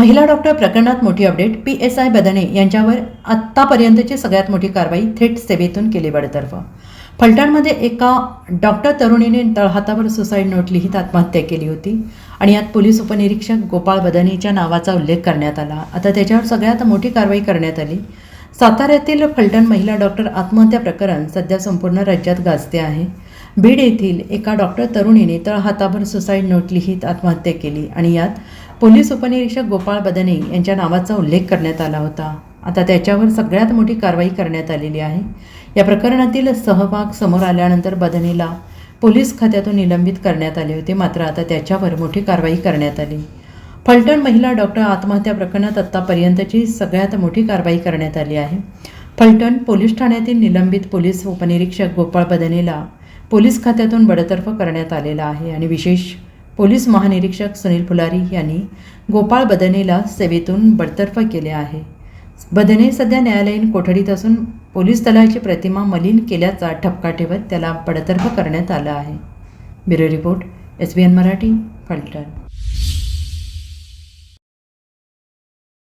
महिला डॉक्टर प्रकरणात मोठी update P S I Badne यांच्यावर आत्तापर्यंतची सगळ्यात मोठी कारवाई थेट सेवेतून केली बडतर्फ फलटणमध्ये एका डॉक्टर तरुणीने तळहातावर सुसाईड नोट लिहित आत्महत्या केली होती आणि यात पोलीस उपनिरीक्षक गोपाळ बदनेच्या नावाचा उल्लेख करण्यात आला. आता त्याच्यावर सगळ्यात मोठी कारवाई करण्यात आली. साताऱ्यातील फलटण महिला डॉक्टर आत्महत्या प्रकरण सध्या संपूर्ण राज्यात गाजते आहे. बीड येथील एका डॉक्टर तरुणीने तळहातावर सुसाईड नोट लिहित आत्महत्या केली आणि यात पोलीस उपनिरीक्षक गोपाळ बदने यांच्या नावाचा उल्लेख करण्यात आला होता. आता त्याच्यावर सगळ्यात मोठी कारवाई करण्यात आलेली आहे. या प्रकरणातील सहभाग समोर आल्यानंतर बदनेला पोलीस खात्यातून निलंबित करण्यात आले होते. मात्र आता त्याच्यावर मोठी कारवाई करण्यात आली. फलटण महिला डॉक्टर आत्महत्या प्रकरणात आत्तापर्यंतची सगळ्यात मोठी कारवाई करण्यात आली आहे. फलटण पोलीस ठाण्यातील निलंबित पोलीस उपनिरीक्षक गोपाळ बदनेला पोलीस खात्यातून बडतर्फ करण्यात आलेला आहे आणि विशेष पोलीस महानिरीक्षक सुनील फुलारी यांनी गोपाळ बदनेला सेवेतून बडतर्फ केले आहे. बदने सध्या न्यायालयीन कोठडीत असून पोलीस दलाची प्रतिमा मलिन केल्याचा ठपका ठेवत त्याला बडतर्फ करण्यात आला आहे. Bureau report S B N Marathi Phaltan.